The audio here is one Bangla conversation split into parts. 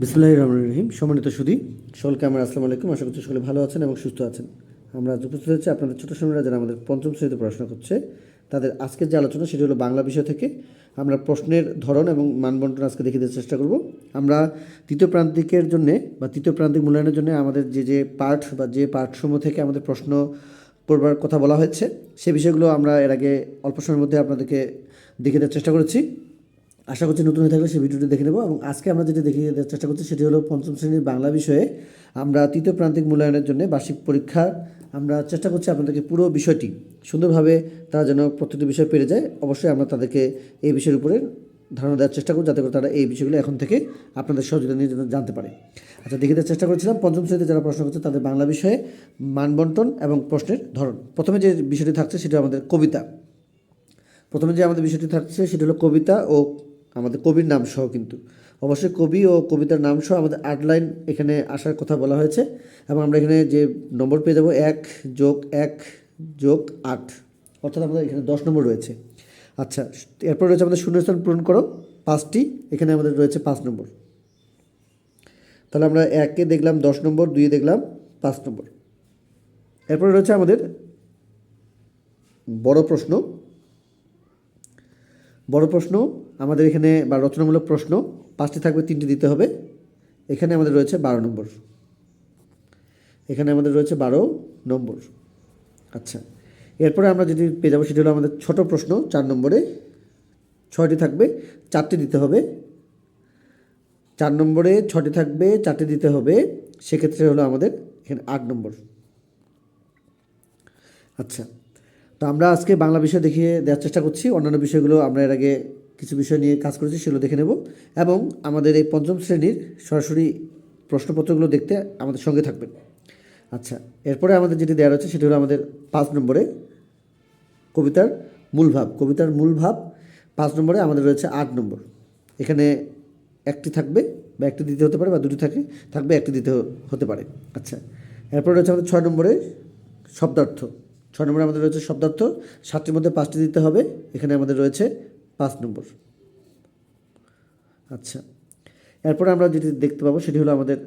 বিসমুল্লাহ রহমান রহিম। সম্মানিত সুদী সকলকে আমার আসসালামু আলাইকুম। আশা করছি সকলে ভালো আছেন এবং সুস্থ আছেন। আমরা আজ উপস্থিত হচ্ছে আপনাদের ছোটো সময়রা যারা আমাদের পঞ্চম শ্রেণীতে পড়াশোনা করছে। তাদের আজকের যে আলোচনা সেটি হলো বাংলা বিষয় থেকে। আমরা প্রশ্নের ধরন এবং মানবন্টন আজকে দেখে দেওয়ার চেষ্টা করব। আমরা তৃতীয় প্রান্তিকের জন্য বা তৃতীয় প্রান্তিক মূল্যায়নের জন্য আমাদের যে যে পাঠ বা যে পাঠসমূহ থেকে আমাদের প্রশ্ন পড়বার কথা বলা হয়েছে, সে বিষয়গুলো আমরা এর আগে অল্প সময়ের মধ্যে আপনাদেরকে দেখে দেওয়ার চেষ্টা করেছি। আশা করছি নতুন হয়ে থাকলে সেই ভিডিওটি দেখে নেব এবং আজকে আমরা যেটা দেখিয়ে দেওয়ার চেষ্টা করছি সেটি হলো পঞ্চম শ্রেণির বাংলা বিষয়ে আমরা তৃতীয় প্রান্তিক মূল্যায়নের জন্য বার্ষিক পরীক্ষা। আমরা চেষ্টা করছি আপনাদেরকে পুরো বিষয়টি সুন্দরভাবে তারা যেন প্রত্যেকটি বিষয় পেরে যায়। অবশ্যই আমরা তাদেরকে এই বিষয়ের উপরে ধারণা দেওয়ার চেষ্টা করব যাতে করে তারা এই বিষয়গুলো এখন থেকে আপনাদের সহযোগিতা নিয়ে জানতে পারে। আচ্ছা দেখে দেওয়ার চেষ্টা করেছিলাম, পঞ্চম শ্রেণীতে যারা প্রশ্ন করছে তাদের বাংলা বিষয়ে মানবন্টন এবং প্রশ্নের ধরন। প্রথমে যে বিষয়টি থাকছে সেটা আমাদের কবিতা। প্রথমে যে আমাদের বিষয়টি থাকছে সেটা হলো কবিতা ও আমাদের কবির নাম সহ কিন্তু। অবশ্যই কবি ও কবিতার নাম সহ আমাদের আটলাইন এখানে আসার কথা বলা হয়েছে এবং আমরা এখানে যে নম্বর পেয়ে যাব এক যোগ এক যোগ আট। অর্থাৎ আমাদের এখানে দশ নম্বর রয়েছে। আচ্ছা এরপর রয়েছে আমাদের শূন্যস্থান পূরণ করো। পাঁচটি, এখানে আমাদের রয়েছে পাঁচ নম্বর। তাহলে আমরা একে দেখলাম দশ নম্বর, দুইয়ে দেখলাম পাঁচ নম্বর। এরপরে রয়েছে আমাদের বড় প্রশ্ন। বড় প্রশ্ন আমাদের এখানে বা রচনামূলক প্রশ্ন, পাঁচটি থাকবে, তিনটি দিতে হবে। এখানে আমাদের রয়েছে বারো নম্বর। এখানে আমাদের রয়েছে বারো নম্বর। আচ্ছা এরপরে আমরা যেটি পেয়ে যাব সেটি হলো আমাদের ছোট প্রশ্ন, চার নম্বরে। ছয়টি থাকবে, চারটি দিতে হবে। চার নম্বরে ছটি থাকবে, চারটি দিতে হবে। সেক্ষেত্রে হলো আমাদের এখানে আট নম্বর। আচ্ছা তো আমরা আজকে বাংলা বিষয় দেখিয়ে দেওয়ার চেষ্টা করছি। অন্যান্য বিষয়গুলো আমরা এর আগে কিছু বিষয় নিয়ে কাজ করেছি সেগুলো দেখে নেব এবং আমাদের এই পঞ্চম শ্রেণির সরাসরি প্রশ্নপত্রগুলো দেখতে আমাদের সঙ্গে থাকবেন। আচ্ছা এরপরে আমাদের যেটি দেওয়া রয়েছে সেটি হলো আমাদের পাঁচ নম্বরে কবিতার মূল ভাব। কবিতার মূল ভাব পাঁচ নম্বরে আমাদের রয়েছে আট নম্বর। এখানে একটি থাকবে বা একটি দিতে হতে পারে বা দুটি থাকে, থাকবে, একটি দিতে হতে পারে। আচ্ছা এরপরে রয়েছে আমাদের ছয় নম্বরে শব্দার্থ। ছয় নম্বরে আমাদের রয়েছে শব্দার্থ। সাতটির মধ্যে পাঁচটি দিতে হবে। এখানে আমাদের রয়েছে পাঁচ নম্বর। আচ্ছা এরপরে আমরা যেটি দেখতে পাবো সেটি হলো আমাদের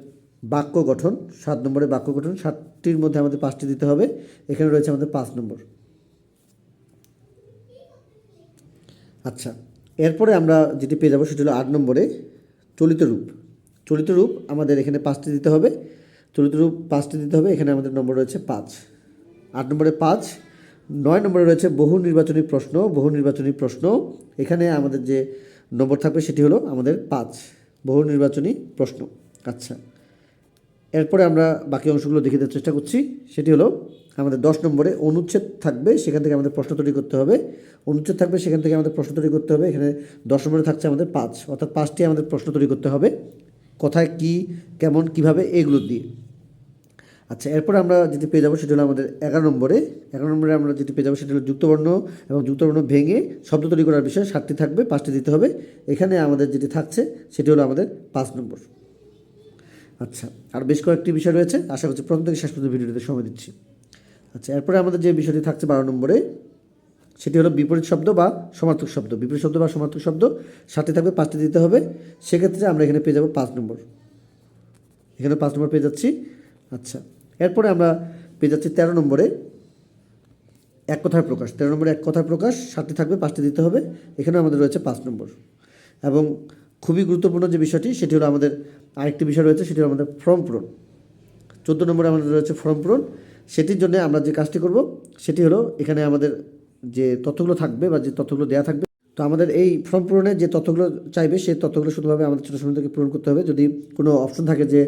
বাক্য গঠন, সাত নম্বরে বাক্য গঠন, সাতটির মধ্যে আমাদের পাঁচটি দিতে হবে, এখানে রয়েছে আমাদের পাঁচ নম্বর। আচ্ছা এরপরে আমরা যেটি পেয়ে যাব সেটি হলো আট নম্বরে চলিত রূপ। চলিত রূপ আমাদের এখানে পাঁচটি দিতে হবে, চলিত রূপ পাঁচটি দিতে হবে, এখানে আমাদের নম্বর রয়েছে পাঁচ। আট নম্বরে পাঁচ নয় নম্বরে রয়েছে বহু নির্বাচনী প্রশ্ন, বহু নির্বাচনী প্রশ্ন। এখানে আমাদের যে নম্বর থাকবে সেটি হলো আমাদের পাঁচ, বহু নির্বাচনী প্রশ্ন। আচ্ছা এরপরে আমরা বাকি অংশগুলো দেখে দেওয়ার চেষ্টা করছি। সেটি হলো আমাদের দশ নম্বরে অনুচ্ছেদ থাকবে, সেখান থেকে আমাদের প্রশ্ন তৈরি করতে হবে। অনুচ্ছেদ থাকবে, সেখান থেকে আমাদের প্রশ্ন তৈরি করতে হবে। এখানে দশ নম্বরে থাকছে আমাদের পাঁচ, অর্থাৎ পাঁচটি আমাদের প্রশ্ন তৈরি করতে হবে। কোথায় কি, কেমন, কীভাবে, এগুলো দিয়ে। আচ্ছা এরপরে আমরা যেটি পেয়ে যাব সেটি হলো আমাদের এগারো নম্বরে। এগারো নম্বরে আমরা যেটি পেয়ে যাব সেটি হলো যুক্তবর্ণ এবং যুক্তবর্ণ ভেঙে শব্দ তৈরি করার বিষয়ে সাতটি থাকবে, পাঁচটি দিতে হবে। এখানে আমাদের যেটি থাকছে সেটি হলো আমাদের পাঁচ নম্বর। আচ্ছা আর বেশ কয়েকটি বিষয় রয়েছে। আশা করছি প্রথম থেকে শেষ পর্যন্ত ভিডিওতে সময় দিচ্ছি। আচ্ছা এরপরে আমাদের যে বিষয়টি থাকছে বারো নম্বরে, সেটি হলো বিপরীত শব্দ বা সমার্থক শব্দ। বিপরীত শব্দ বা সমার্থক শব্দ সাথে থাকবে, পাঁচটি দিতে হবে। সেক্ষেত্রে আমরা এখানে পেয়ে যাব পাঁচ নম্বর। এখানে পাঁচ নম্বর পেয়ে যাচ্ছি। আচ্ছা এরপরে আমরা পেয়ে যাচ্ছি তেরো নম্বরে এক কথার প্রকাশ। তেরো নম্বরে এক কথার প্রকাশ, সাতটি থাকবে, পাঁচটি দিতে হবে। এখানে আমাদের রয়েছে পাঁচ নম্বর। এবং খুবই গুরুত্বপূর্ণ যে বিষয়টি, সেটি হলো আমাদের আরেকটি বিষয় রয়েছে, সেটি হলো আমাদের ফর্ম পূরণ। চোদ্দ নম্বরে আমাদের রয়েছে ফর্ম পূরণ। সেটির জন্য আমরা যে কাজটি করব, সেটি হলো এখানে আমাদের যে তথ্যগুলো থাকবে বা যে তথ্যগুলো দেওয়া থাকবে তো আমাদের এই ফর্ম পূরণে যে তথ্যগুলো চাইবে, সেই তথ্যগুলো শুধুভাবে আমাদের ছোটো সময় থেকে পূরণ করতে হবে। যদি কোনো অপশন থাকে যে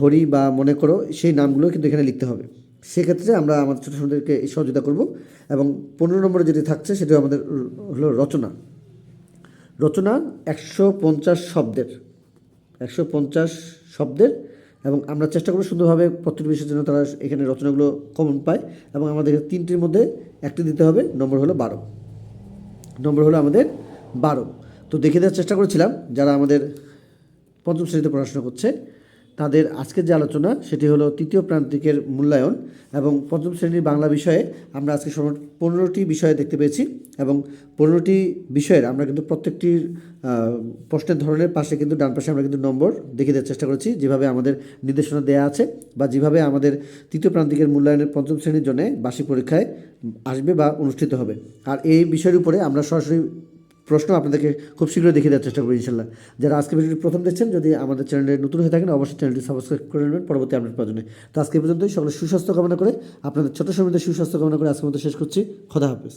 ধরি বা মনে করো, সেই নামগুলো কিন্তু এখানে লিখতে হবে। সেক্ষেত্রে আমরা আমাদের ছোটো সময়দেরকে সহযোগিতা করব এবং পনেরো নম্বরে যেটি থাকছে সেটি আমাদের হলো রচনা। রচনা একশো পঞ্চাশ শব্দের, একশো পঞ্চাশ শব্দের এবং আমরা চেষ্টা করব সুন্দরভাবে প্রত্যেক বিষয়ের জন্য তারা এখানে রচনাগুলো কমন পায় এবং আমাদের তিনটির মধ্যে একটি দিতে হবে, নম্বর হলো বারো। নম্বর হলো আমাদের বারো। তো দেখে দেওয়ার চেষ্টা করেছিলাম যারা আমাদের পঞ্চম শ্রেণীতে পড়াশোনা করছে তাদের আজকের যে আলোচনা, সেটি হলো তৃতীয় প্রান্তিকের মূল্যায়ন এবং পঞ্চম শ্রেণির বাংলা বিষয়ে আমরা আজকে পনেরোটি বিষয় দেখতে পেয়েছি এবং পনেরোটি বিষয়ের আমরা কিন্তু প্রত্যেকটির প্রশ্নের ধরনের পাশে কিন্তু ডান পাশে আমরা কিন্তু নম্বর দেখিয়ে দেওয়ার চেষ্টা করেছি, যেভাবে আমাদের নির্দেশনা দেওয়া আছে বা যেভাবে আমাদের তৃতীয় প্রান্তিকের মূল্যায়নের পঞ্চম শ্রেণির জন্য বার্ষিক পরীক্ষায় আসবে বা অনুষ্ঠিত হবে। আর এই বিষয়ের উপরে আমরা সরাসরি প্রশ্ন আপনাদেরকে খুব শীঘ্রই দেখে দেওয়ার চেষ্টা করব ইনশাল্লাহ যারা আজকে ভিডিওটি প্রথম দেখছেন, যদি আমাদের চ্যানেলে নতুন হয়ে থাকেন, অবশ্যই চ্যানেলটি সাবস্ক্রাইব করে নেবেন। পরবর্তী আপনার পাওয়ার জন্য। তো আজকে পর্যন্তই। সকলে সুস্বাস্থ্য কামনা করে, আপনাদের ছোট সময় সুস্বাস্থ্য কামনা করে আজকে মতো শেষ করছি। খোদা হাফেজ।